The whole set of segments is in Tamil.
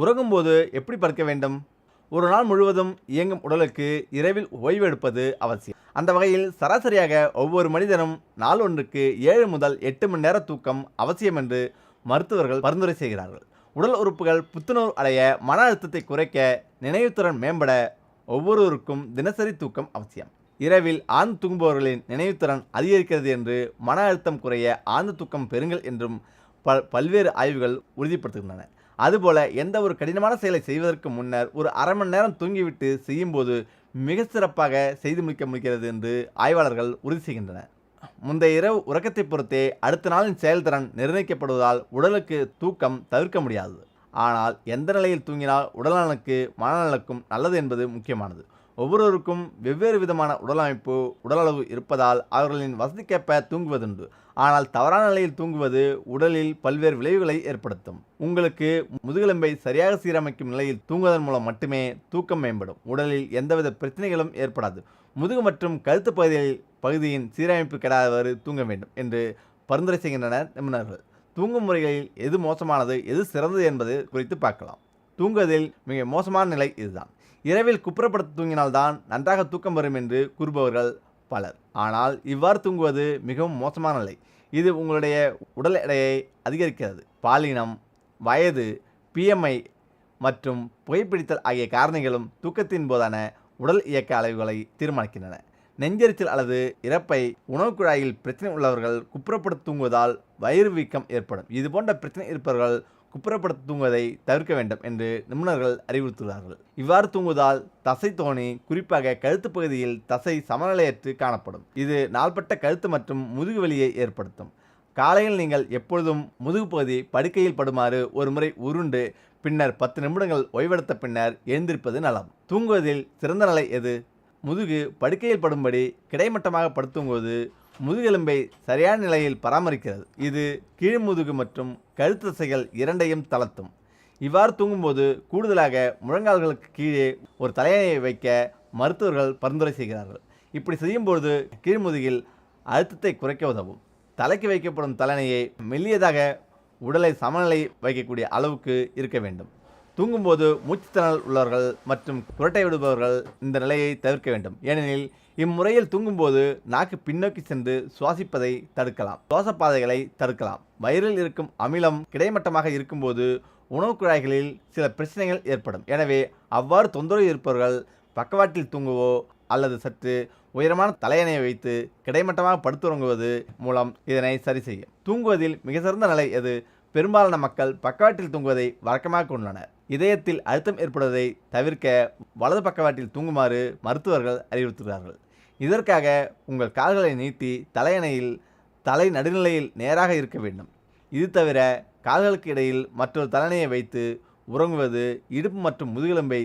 உறங்கும்போது எப்படி படுக்க வேண்டும்? ஒரு நாள் முழுவதும் இயங்கும் உடலுக்கு இரவில் ஓய்வு எடுப்பது அவசியம். அந்த வகையில் சராசரியாக ஒவ்வொரு மனிதனும் நாள் ஒன்றுக்கு ஏழு முதல் எட்டு மணி நேர தூக்கம் அவசியம் என்று மருத்துவர்கள் பரிந்துரை செய்கிறார்கள். உடல் உறுப்புகள் புத்துணர்வு அடைய மன அழுத்தத்தை குறைக்க நினைவுத்திறன் மேம்பட ஒவ்வொருவருக்கும் தினசரி தூக்கம் அவசியம். இரவில் ஆழ்ந்து தூங்குபவர்களின் நினைவுத்திறன் அதிகரிக்கிறது என்று மன அழுத்தம் குறைய ஆழ்ந்த தூக்கம் பெறுங்கள் என்றும் பல் பல்வேறு ஆய்வுகள் உறுதிப்படுத்துகின்றன. அதுபோல் எந்த ஒரு கடினமான செயலை செய்வதற்கு முன்னர் ஒரு அரை மணி நேரம் தூங்கிவிட்டு செய்யும்போது மிக சிறப்பாக செய்து முடிக்க முடிகிறது என்று ஆய்வாளர்கள் உறுதி செய்கின்றனர். முந்தைய இரவு உறக்கத்தை பொறுத்தே அடுத்த நாளின் செயல்திறன் நிர்ணயிக்கப்படுவதால் உடலுக்கு தூக்கம் தவிர்க்க முடியாது. ஆனால் எந்த நிலையில் தூங்கினால் உடல்நலனுக்கு மனநலனுக்கும் நல்லது என்பது முக்கியமானது. ஒவ்வொருவருக்கும் வெவ்வேறு விதமான உடலமைப்பு உடலளவு இருப்பதால் அவர்களின் வசதிக்கேற்ப தூங்குவதுண்டு. ஆனால் தவறான நிலையில் தூங்குவது உடலில் பல்வேறு விளைவுகளை ஏற்படுத்தும். உங்களுக்கு முதுகெலும்பை சரியாக சீரமைக்கும் நிலையில் தூங்குவதன் மூலம் மட்டுமே தூக்கம் மேம்படும். உடலில் எந்தவித பிரச்சனைகளும் ஏற்படாது. முதுகு மற்றும் கழுத்து பகுதியில் பகுதியின் சீரமைப்பு கெடாதவாறு தூங்க வேண்டும் என்று பரிந்துரை செய்கின்றனர் நிபுணர்கள். தூங்கும் முறைகளில் எது மோசமானது எது சிறந்தது என்பது குறித்து பார்க்கலாம். தூங்குவதில் மிக மோசமான நிலை இதுதான். இரவில் குப்புறப்படுத்த தூங்கினால்தான் நன்றாக தூக்கம் வரும் என்று கூறுபவர்கள் பலர். ஆனால் இவ்வாறு தூங்குவது மிகவும் மோசமான நிலை. இது உங்களுடைய உடல் எடையை அதிகரிக்கிறது. பாலினம் வயது பிஎம்ஐ மற்றும் புகைப்பிடித்தல் ஆகிய காரணிகளும் தூக்கத்தின் போதான உடல் இயக்க அளவுகளை தீர்மானிக்கின்றன. நெஞ்செரிச்சல் அல்லது இறப்பை உணவுக் குழாயில் பிரச்சனை உள்ளவர்கள் குப்புறப்படுத்த தூங்குவதால் வயிறு வீக்கம் ஏற்படும். இது போன்ற பிரச்சனை இருப்பவர்கள் குப்புறப்படுத்த தூங்குவதை தவிர்க்க வேண்டும் என்று நிபுணர்கள் அறிவுறுத்துகிறார்கள். இவ்வாறு தூங்குவதால் தசை தோணி குறிப்பாக கழுத்து பகுதியில் தசை சமநிலையற்று காணப்படும். இது நாள்பட்ட கழுத்து மற்றும் முதுகு வலியை ஏற்படுத்தும். காலையில் நீங்கள் எப்பொழுதும் முதுகு பகுதி படுக்கையில் படுமாறு ஒரு முறை உருண்டு பின்னர் பத்து நிமிடங்கள் ஓய்வெடுத்த பின்னர் எழுந்திருப்பது நலம். தூங்குவதில் சிறந்த நிலை எது? முதுகு படுக்கையில் படும்படி கிடைமட்டமாக படுத்துங்குவது முதுகெலும்பை சரியான நிலையில் பராமரிக்கிறது. இது கீழ்முதுகு மற்றும் கழுத்தசைகள் இரண்டையும் தளர்த்தும். இவ்வாறு தூங்கும்போது கூடுதலாக முழங்கால்களுக்கு கீழே ஒரு தலையணையை வைக்க மருத்துவர்கள் பரிந்துரை செய்கிறார்கள். இப்படி செய்யும்போது கீழ்முதுகில் அழுத்தத்தை குறைக்க உதவும். தலைக்கு வைக்கப்படும் தலையணையை மெல்லியதாக உடலை சமநிலை வைக்கக்கூடிய அளவுக்கு இருக்க வேண்டும். தூங்கும்போது மூச்சுத்திணறல் உள்ளவர்கள் மற்றும் குரட்டை விடுபவர்கள் இந்த நிலையை தவிர்க்க வேண்டும். ஏனெனில் இம்முறையில் தூங்கும்போது நாக்கு பின்னோக்கி சென்று சுவாசிப்பதை தடுக்கலாம். சுவாசப்பாதைகளை தடுக்கலாம். வயிறில் இருக்கும் அமிலம் கிடைமட்டமாக இருக்கும்போது உணவுக் குழாய்களில் சில பிரச்சனைகள் ஏற்படும். எனவே அவ்வாறு தொந்தரவு இருப்பவர்கள் பக்கவாட்டில் தூங்குவோ அல்லது சற்று உயரமான தலையணையை வைத்து கிடைமட்டமாக படுத்துறங்குவது மூலம் இதனை சரி செய்யும். தூங்குவதில் மிக சிறந்த நிலை எது? பெரும்பாலான மக்கள் பக்கவாட்டில் தூங்குவதை வழக்கமாக கொண்டுள்ளனர். இதயத்தில் அழுத்தம் ஏற்படுவதை தவிர்க்க வலது பக்கவாட்டில் தூங்குமாறு மருத்துவர்கள் அறிவுறுத்துகிறார்கள். இதற்காக உங்கள் கால்களை நீட்டி தலையணையில் தலை நடுநிலையில் நேராக இருக்க வேண்டும். இது தவிர கால்களுக்கு இடையில் மற்றொரு தலையணையை வைத்து உறங்குவது இடுப்பு மற்றும் முதுகெலும்பை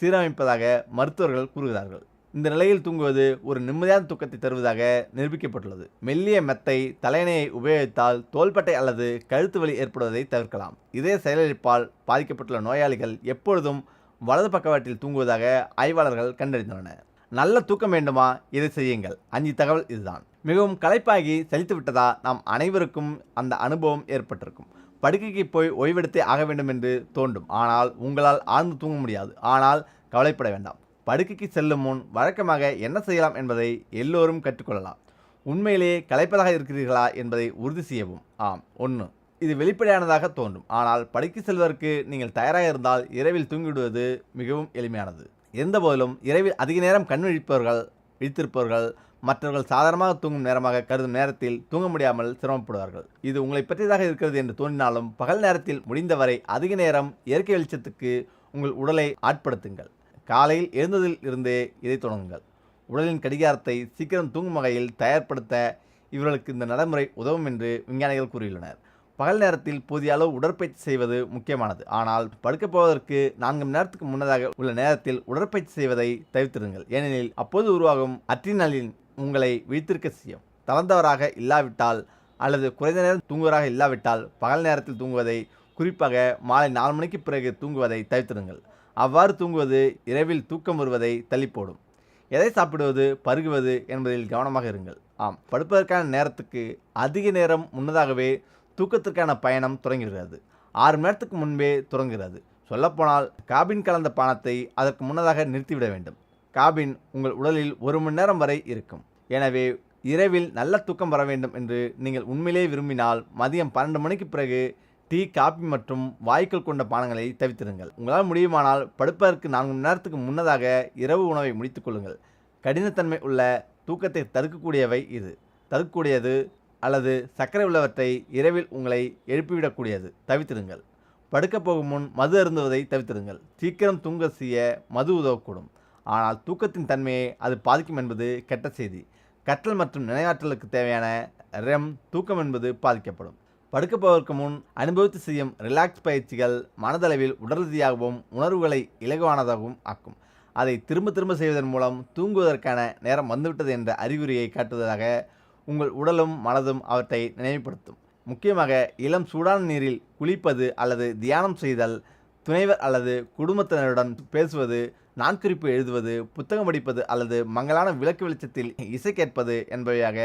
சீரமைப்பதாக மருத்துவர்கள் கூறுகிறார்கள். இந்த நிலையில் தூங்குவது ஒரு நிம்மதியான தூக்கத்தை தருவதாக நிரூபிக்கப்பட்டுள்ளது. மெல்லிய மெத்தை தலையணையை உபயோகித்தால் தோள்பட்டை அல்லது கழுத்து வலி ஏற்படுவதை தவிர்க்கலாம். இதே செயலிழப்பால் பாதிக்கப்பட்டுள்ள நோயாளிகள் எப்பொழுதும் வலது பக்கவாட்டில் தூங்குவதாக ஆய்வாளர்கள் கண்டறிந்துள்ளனர். நல்ல தூக்கம் வேண்டுமா? இதை செய்யுங்கள். அஞ்சு தகவல் இதுதான். மிகவும் களைப்பாகி சலித்து விட்டதா? நாம் அனைவருக்கும் அந்த அனுபவம் ஏற்பட்டிருக்கும். படுக்கைக்கு போய் ஓய்வெடுத்தே ஆக வேண்டும் என்று தோன்றும். ஆனால் உங்களால் ஆழ்ந்து தூங்க முடியாது. ஆனால் கவலைப்பட வேண்டாம். படுக்கைக்கு செல்லும் முன் வழக்கமாக என்ன செய்யலாம் என்பதை எல்லோரும் கற்றுக்கொள்ளலாம். உண்மையிலேயே கலைப்பதாக இருக்கிறீர்களா என்பதை உறுதி செய்யவும். ஆம் ஒன்று இது வெளிப்படையானதாக தோன்றும். ஆனால் படுக்கை செல்வதற்கு நீங்கள் தயாராக இருந்தால் இரவில் தூங்கிவிடுவது மிகவும் எளிமையானது. எந்தபோதிலும் இரவில் அதிக நேரம் கண் விழிப்பவர்கள் விழித்திருப்பவர்கள் மற்றவர்கள் சாதாரணமாக தூங்கும் நேரமாக கருதும் நேரத்தில் தூங்க முடியாமல் சிரமப்படுவார்கள். இது உங்களை பற்றியதாக இருக்கிறது என்று தோன்றினாலும் பகல் நேரத்தில் முடிந்தவரை அதிக நேரம் இயற்கை வெளிச்சத்துக்கு உங்கள் உடலை ஆட்படுத்துங்கள். காலையில் எழுந்ததில் இருந்தே இதை தொடங்குங்கள். உடலின் கடிகாரத்தை சீக்கிரம் தூங்கும் வகையில் தயார்படுத்த இவர்களுக்கு இந்த நடைமுறை உதவும் என்று விஞ்ஞானிகள் கூறியுள்ளனர். பகல் நேரத்தில் போதிய அளவு உடற்பயிற்சி செய்வது முக்கியமானது. ஆனால் படுக்கப் போவதற்கு நான்கு மணி நேரத்துக்கு முன்னதாக உள்ள நேரத்தில் உடற்பயிற்சி செய்வதை தவிர்த்திருங்கள் ஏனெனில் அப்போது உருவாகும் அற்றினலின் உங்களை விழித்திருக்க செய்யும். தளர்ந்தவராக இல்லாவிட்டால் அல்லது குறைந்த நேரம் தூங்குவராக இல்லாவிட்டால் பகல் நேரத்தில் தூங்குவதை குறிப்பாக மாலை நாலு மணிக்கு பிறகு தூங்குவதை தவிர்த்திருங்கள் அவ்வாறு தூங்குவது இரவில் தூக்கம் வருவதை தள்ளிப்போடும். எதை சாப்பிடுவது பருகுவது என்பதில் கவனமாக இருங்கள். ஆம் படுப்பதற்கான நேரத்துக்கு அதிக நேரம் முன்னதாகவே தூக்கத்திற்கான பயணம் தொடங்குகிறது. ஆறு மணி நேரத்துக்கு முன்பே தொடங்குகிறது. சொல்லப்போனால் காபின் கலந்த பானத்தை அதற்கு முன்னதாக நிறுத்திவிட வேண்டும். காபின் உங்கள் உடலில் ஒரு மணி நேரம் வரை இருக்கும். எனவே இரவில் நல்ல தூக்கம் வர வேண்டும் என்று நீங்கள் உண்மையிலே விரும்பினால் மதியம் பன்னெண்டு மணிக்கு பிறகு டீ காபி மற்றும் வாய்க்கள் கொண்ட பானங்களை தவித்திருங்கள். உங்களால் முடியுமானால் படுப்பதற்கு நான்கு மணி நேரத்துக்கு முன்னதாக இரவு உணவை முடித்துக் கொள்ளுங்கள். கடினத்தன்மை உள்ள தூக்கத்தை தடுக்கக்கூடியவை இது. தடுக்கக்கூடியது அல்லது சர்க்கரை உள்ளவற்றை இரவில் உங்களை எழுப்பிவிடக்கூடியது. தவித்திருங்கள். படுக்கப் போகும் முன் மது அருந்துவதை தவித்திருங்கள். சீக்கிரம் தூங்க செய்ய மது உதவக்கூடும். ஆனால் தூக்கத்தின் தன்மையை அது பாதிக்கும் என்பது கெட்ட செய்தி. கற்றல் மற்றும் நினைவாற்றலுக்கு தேவையான ரெம் தூக்கம் என்பது பாதிக்கப்படும். படுக்க போவதற்கு முன் அனுபவித்து செய்யும் ரிலாக்ஸ் பயிற்சிகள் மனதளவில் உடல் ரீதியாகவும் உணர்வுகளை இலகுவானதாகவும் ஆக்கும். அதை திரும்ப திரும்ப செய்வதன் மூலம் தூங்குவதற்கான நேரம் வந்துவிட்டது என்ற அறிகுறியை காட்டுவதாக உங்கள் உடலும் மனதும் அவற்றை நினைவுபடுத்தும். முக்கியமாக இளம் சூடான நீரில் குளிப்பது அல்லது தியானம் செய்தல் துணைவர் அல்லது குடும்பத்தினருடன் பேசுவது நான்குறிப்பு எழுதுவது புத்தகம் படிப்பது அல்லது மங்களான விளக்கு வெளிச்சத்தில் இசை கேட்பது என்பவையாக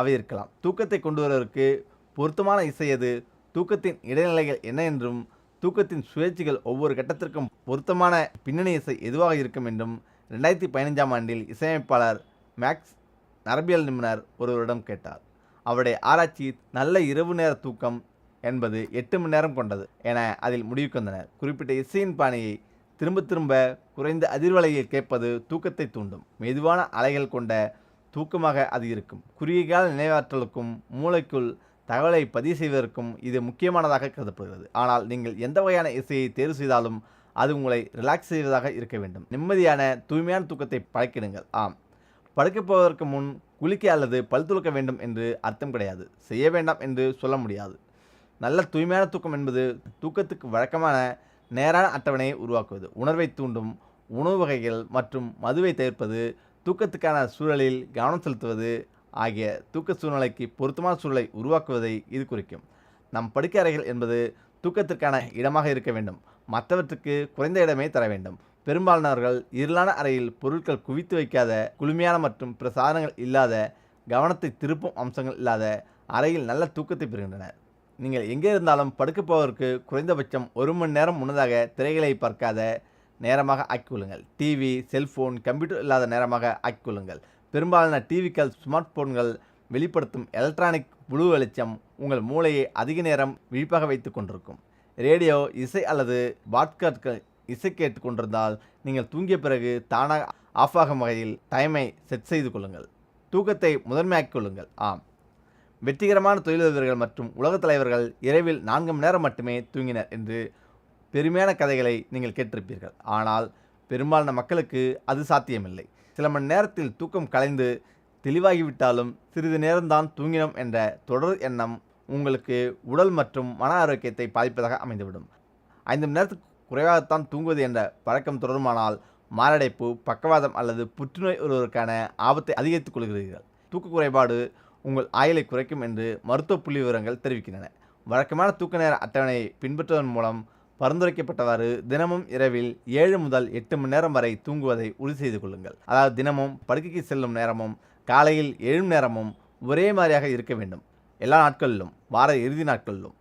அவை இருக்கலாம். தூக்கத்தை கொண்டு வருவதற்கு பொருத்தமான இசை எது? தூக்கத்தின் இடைநிலைகள் என்ன என்றும் தூக்கத்தின் சுழற்சிகள் ஒவ்வொரு கட்டத்திற்கும் பொருத்தமான பின்னணி இசை எதுவாக இருக்கும் என்றும் ரெண்டாயிரத்தி பதினைஞ்சாம் ஆண்டில் இசையமைப்பாளர் மேக்ஸ் நரபியல் நிபுணர் ஒருவரிடம் கேட்டார். அவருடைய ஆராய்ச்சி நல்ல இரவு நேர தூக்கம் என்பது எட்டு மணி நேரம் கொண்டது என அதில் முடிவுக்கு வந்தனர். குறிப்பிட்ட இசையின் பாணியை திரும்ப திரும்ப குறைந்த அதிர்வலையில் கேட்பது தூக்கத்தை தூண்டும். மெதுவான அலைகள் கொண்ட தூக்கமாக அது இருக்கும். குறுகிய கால நினைவாற்றலுக்கும் மூளைக்குள் தகவலை பதிவு செய்வதற்கும் இது முக்கியமானதாக கருதப்படுகிறது. ஆனால் நீங்கள் எந்த வகையான இசையை தேர்வு செய்தாலும் அது உங்களை ரிலாக்ஸ் செய்வதாக இருக்க வேண்டும். நிம்மதியான தூய்மையான தூக்கத்தை பழக்கிடுங்கள். ஆம். படுக்கப் போவதற்கு முன் குளிக்க அல்லது பல் துலக்க வேண்டும் என்று அர்த்தம் கிடையாது. செய்ய வேண்டாம் என்று சொல்ல முடியாது. நல்ல தூய்மையான தூக்கம் என்பது தூக்கத்துக்கு வழக்கமான நேரான அட்டவணையை உருவாக்குவது. உணர்வை தூண்டும் உணவு வகைகள் மற்றும் மதுவை தவிர்ப்பது தூக்கத்துக்கான சூழலில் கவனம் செலுத்துவது ஆகிய தூக்க சூழ்நிலைக்கு பொருத்தமான சூழலை உருவாக்குவதை இது குறிக்கும். நம் படுக்கை அறைகள் என்பது தூக்கத்திற்கான இடமாக இருக்க வேண்டும். மற்றவற்றுக்கு குறைந்த இடமே தர வேண்டும். பெரும்பாலானவர்கள் இருளான அறையில் பொருட்கள் குவித்து வைக்காத குளுமையான மற்றும் பிற சாதனங்கள் இல்லாத கவனத்தை திருப்பும் அம்சங்கள் இல்லாத அறையில் நல்ல தூக்கத்தை பெறுகின்றனர். நீங்கள் எங்கே இருந்தாலும் படுக்கப் போவதற்கு குறைந்தபட்சம் ஒரு மணி நேரம் முன்னதாக திரைகளை பார்க்காத நேரமாக ஆக்கிக்கொள்ளுங்கள். டிவி செல்ஃபோன் கம்ப்யூட்டர் இல்லாத நேரமாக ஆக்கிக்கொள்ளுங்கள். பெரும்பாலான டிவிக்கள் ஸ்மார்ட் போன்கள் வெளிப்படுத்தும் எலக்ட்ரானிக் புழு வெளிச்சம் உங்கள் மூளையை அதிக நேரம் விழிப்பாக வைத்துக் கொண்டிருக்கும். ரேடியோ இசை அல்லது பாட்காட்கள் இசை கேட்டு கொண்டிருந்தால் நீங்கள் தூங்கிய பிறகு தானாக ஆஃப் ஆகும் வகையில் டைமை செட் செய்து கொள்ளுங்கள். தூக்கத்தை முதன்மையாக்கிக் கொள்ளுங்கள். ஆம். வெற்றிகரமான தொழிலதிபர்கள் மற்றும் உலகத் தலைவர்கள் இரவில் நான்கு மணி நேரம் மட்டுமே தூங்கினர் என்று பெருமையான கதைகளை நீங்கள் கேட்டிருப்பீர்கள். ஆனால் பெரும்பாலான மக்களுக்கு அது சாத்தியமில்லை. சில மணி நேரத்தில் தூக்கம் கலைந்து தெளிவாகிவிட்டாலும் சிறிது நேரம்தான் தூங்கினோம் என்ற தொடர் எண்ணம் உங்களுக்கு உடல் மற்றும் மன ஆரோக்கியத்தை பாதிப்பதாக அமைந்துவிடும். ஐந்து மணி நேரத்துக்கு குறைவாகத்தான் தூங்குவது என்ற பழக்கம் தொடருமானால் மாரடைப்பு பக்கவாதம் அல்லது புற்றுநோய் ஒருவருக்கான ஆபத்தை அதிகரித்துக் கொள்கிறீர்கள். தூக்க குறைபாடு உங்கள் ஆயுளை குறைக்கும் என்று மருத்துவ புள்ளி விவரங்கள் தெரிவிக்கின்றன. வழக்கமான தூக்க நேர அட்டவணையை பின்பற்றுவதன் மூலம் பரிந்துரைக்கப்பட்டவாறு தினமும் இரவில் ஏழு முதல் எட்டு மணி நேரம் வரை தூங்குவதை உறுதி செய்து கொள்ளுங்கள். அதாவது தினமும் படுக்கைக்கு செல்லும் நேரமும் காலையில் எழும் நேரமும் ஒரே மாதிரியாக இருக்க வேண்டும். எல்லா நாட்களிலும் வார இறுதி நாட்களிலும்.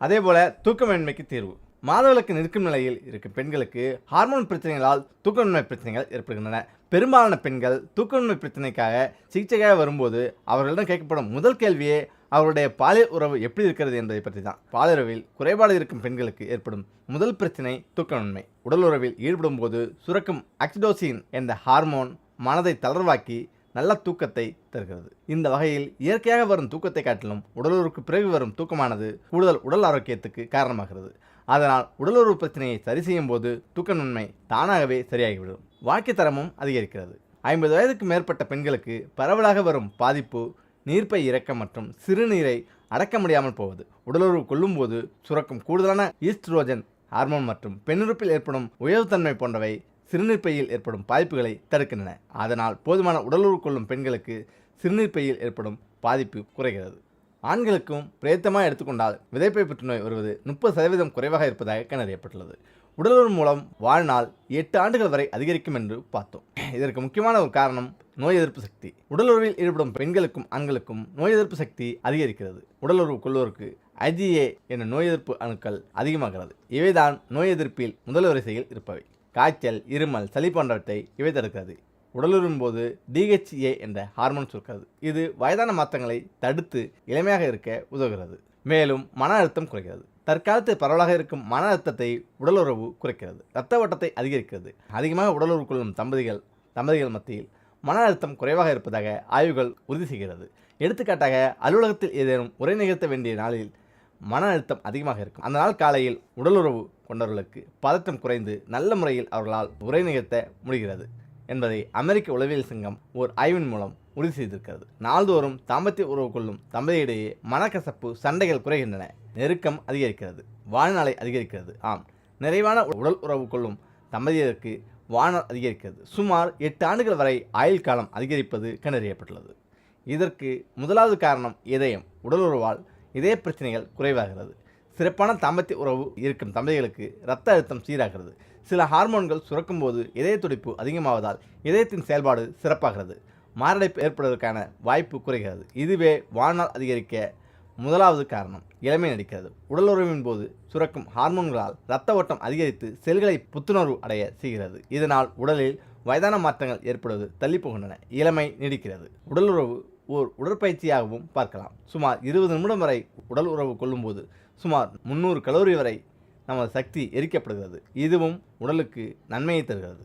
அதேபோல தூக்கமின்மைக்கு தீர்வு. மாதவிலக்கு நிற்கும் நிலையில் இருக்கும் பெண்களுக்கு ஹார்மோன் பிரச்சனைகளால் தூக்கமின்மை பிரச்சனைகள் ஏற்படுகின்றன. பெரும்பாலான பெண்கள் தூக்கமின்மை பிரச்சனைக்காக சிகிச்சைக்காக வரும்போது அவர்களிடம் கேட்கப்படும் முதல் கேள்வியே அவருடைய பாலியல் உறவு எப்படி இருக்கிறது என்பதை பற்றி தான் பாலுறவில் குறைபாடு இருக்கும் பெண்களுக்கு ஏற்படும் முதல் பிரச்சனை தூக்கமின்மை. உடல் உறவில் ஈடுபடும் போது சுரக்கும் ஆக்சிடோசின் என்ற ஹார்மோன் மனதை தளர்வாக்கி நல்ல தூக்கத்தை தருகிறது. இந்த வகையில் இயற்கையாக வரும் தூக்கத்தை காட்டிலும் உடலுறவுக்கு பிறகு வரும் தூக்கமானது கூடுதல் உடல் ஆரோக்கியத்துக்கு காரணமாகிறது. அதனால் உடலுறவு பிரச்சனையை சரி செய்யும் போது தூக்கமின்மை தானாகவே சரியாகிவிடும். வாழ்க்கை தரமும் அதிகரிக்கிறது. ஐம்பது வயதுக்கு மேற்பட்ட பெண்களுக்கு பரவலாக வரும் பாதிப்பு நீர்ப்பை இறக்கம் மற்றும் சிறுநீரை அடக்க முடியாமல் போவது. உடலுறவு கொள்ளும்போது சுரக்கும் கூடுதலான ஈஸ்ட்ரோஜன் ஹார்மோன் மற்றும் பெண்ணுறுப்பில் ஏற்படும் உயர்வுத்தன்மை போன்றவை சிறுநீர்ப்பையில் ஏற்படும் பாதிப்புகளை தடுக்கின்றன. அதனால் போதுமான உடலுறவு கொள்ளும் பெண்களுக்கு சிறுநீர்ப்பையில் ஏற்படும் பாதிப்பு குறைகிறது. ஆண்களுக்கும் பிரேத்தமாக எடுத்துக்கொண்டால் விதைப்பை புற்றுநோய் வருவது முப்பது சதவீதம் குறைவாக இருப்பதாக கண்டறியப்பட்டுள்ளது. உடலுறவு மூலம் வாழ்நாள் எட்டு ஆண்டுகள் வரை அதிகரிக்கும் என்று பார்த்தோம். இதற்கு முக்கியமான ஒரு காரணம் நோய் எதிர்ப்பு சக்தி. உடலுறவில் ஈடுபடும் பெண்களுக்கும் ஆண்களுக்கும் நோய் எதிர்ப்பு சக்தி அதிகரிக்கிறது. உடலுறவு கொள்வோருக்கு ஐஜிஏ என்ற நோய் எதிர்ப்பு அணுக்கள் அதிகமாகிறது. இவைதான் நோய் எதிர்ப்பில் முதல் வரிசையில் இருப்பவை. காய்ச்சல் இருமல் சளி போன்றவற்றை இவை தடுக்கிறது. உடலுறும் போது டிஹெச்ஏ என்ற ஹார்மோன் சுருக்கிறது. இது வயதான மாற்றங்களை தடுத்து இளமையாக இருக்க உதவுகிறது. மேலும் மன அழுத்தம் குறைகிறது. தற்காலத்தில் பரவலாக இருக்கும் மன அழுத்தத்தை உடலுறவு குறைக்கிறது. இரத்த ஓட்டத்தை அதிகரிக்கிறது. அதிகமாக உடலுறவு கொள்ளும் தம்பதிகள் தம்பதிகள் மத்தியில் மன அழுத்தம் குறைவாக இருப்பதாக ஆய்வுகள் உறுதி செய்கிறது. எடுத்துக்காட்டாக அலுவலகத்தில் ஏதேனும் உரை நிகழ்த்த வேண்டிய நாளில் மன அழுத்தம் அதிகமாக இருக்கும். அந்த நாள் காலையில் உடலுறவு கொண்டவர்களுக்கு பதட்டம் குறைந்து நல்ல முறையில் அவர்களால் உரை நிகழ்த்த முடிகிறது என்பதை அமெரிக்க உளவியல் சங்கம் ஓர் ஆய்வின் மூலம் உறுதி செய்திருக்கிறது. நாள்தோறும் தாம்பத்திய உறவு கொள்ளும் தம்பதியிடையே மனக்கசப்பு சண்டைகள் குறைகின்றன. நெருக்கம் அதிகரிக்கிறது. வாழ்நாளை அதிகரிக்கிறது. ஆம். நிறைவான உடல் உறவு கொள்ளும் தம்பதியருக்கு வாழ்நாள் அதிகரிக்கிறது. சுமார் எட்டு ஆண்டுகள் வரை ஆயுள் காலம் அதிகரிப்பது கண்டறியப்பட்டுள்ளது. இதற்கு முதலாவது காரணம் இதயம். உடல் உறவால் இதய பிரச்சனைகள் குறைவாகிறது. சிறப்பான தாம்பத்திய உறவு இருக்கும் தம்பதிகளுக்கு இரத்த அழுத்தம் சீராகிறது. சில ஹார்மோன்கள் சுரக்கும்போது இதய துடிப்பு அதிகமாவதால் இதயத்தின் செயல்பாடு சிறப்பாகிறது. மாரடைப்பு ஏற்படுவதற்கான வாய்ப்பு குறைகிறது. இதுவே வாழ்நாள் அதிகரிக்க முதலாவது காரணம். இளமை நடிக்கிறது. உடலுறவின் போது சுரக்கும் ஹார்மோன்களால் இரத்த ஓட்டம் அதிகரித்து செல்களை புத்துணர்வு அடைய செய்கிறது. இதனால் உடலில் வயதான மாற்றங்கள் ஏற்படுவது தள்ளி போகின்றன இளமை நீடிக்கிறது. உடலுறவு ஓர் உடற்பயிற்சியாகவும் பார்க்கலாம். சுமார் இருபது நிமிடம் வரை உடல் உறவு கொள்ளும்போது சுமார் முந்நூறு கலோரி வரை நமது சக்தி எரிக்கப்படுகிறது. இதுவும் உடலுக்கு நன்மையை தருகிறது.